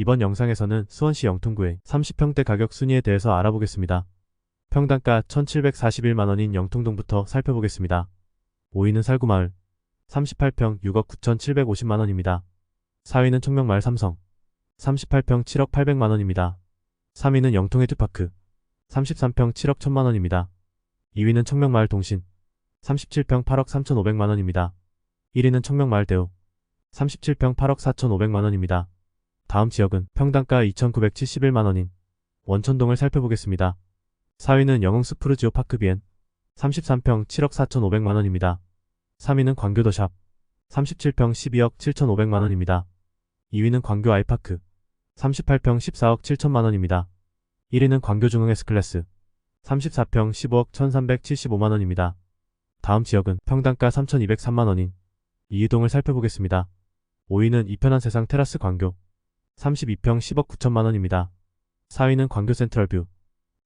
이번 영상에서는 수원시 영통구의 30평대 가격 순위에 대해서 알아보겠습니다. 평당가 1741만원인 영통동부터 살펴보겠습니다. 5위는 살구마을 38평 6억 9750만원입니다. 4위는 청명마을 삼성 38평 7억 800만원입니다. 3위는 영통에듀파크 33평 7억 1000만원입니다. 2위는 청명마을 동신 37평 8억 3500만원입니다. 1위는 청명마을 대우 37평 8억 4500만원입니다. 다음 지역은 평당가 2971만원인 원천동을 살펴보겠습니다. 4위는 영흥스푸르지오 파크비엔 33평 7억 4500만원입니다. 3위는 광교더샵 37평 12억 7500만원입니다. 2위는 광교 아이파크 38평 14억 7천만원입니다. 1위는 광교중흥 S클래스 34평 15억 1375만원입니다. 다음 지역은 평당가 3203만원인 이유동을 살펴보겠습니다. 5위는 이편한 세상 테라스 광교 32평 10억 9천만원입니다. 4위는 광교 센트럴뷰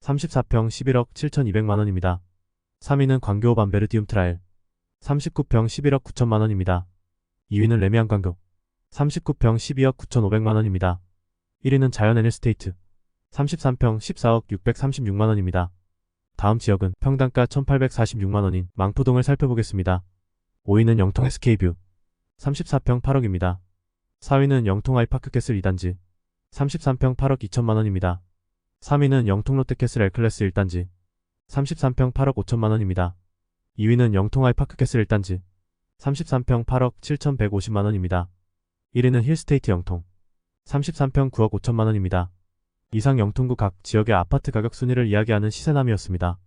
34평 11억 7200만원입니다. 3위는 광교 반베르디움 트라일 39평 11억 9천만원입니다. 2위는 레미안 광교 39평 12억 9,500만원입니다. 1위는 자연 에닐스테이트 33평 14억 636만원입니다. 다음 지역은 평당가 1846만원인 망포동을 살펴보겠습니다. 5위는 영통 SK뷰 34평 8억입니다. 4위는 영통 아이파크 캐슬 2단지 33평 8억 2천만원입니다. 3위는 영통 롯데캐슬 L클래스 1단지 33평 8억 5천만원입니다. 2위는 영통 아이파크 캐슬 1단지 33평 8억 7,150만원입니다. 1위는 힐스테이트 영통 33평 9억 5천만원입니다. 이상 영통구 각 지역의 아파트 가격 순위를 이야기하는 시세남이었습니다.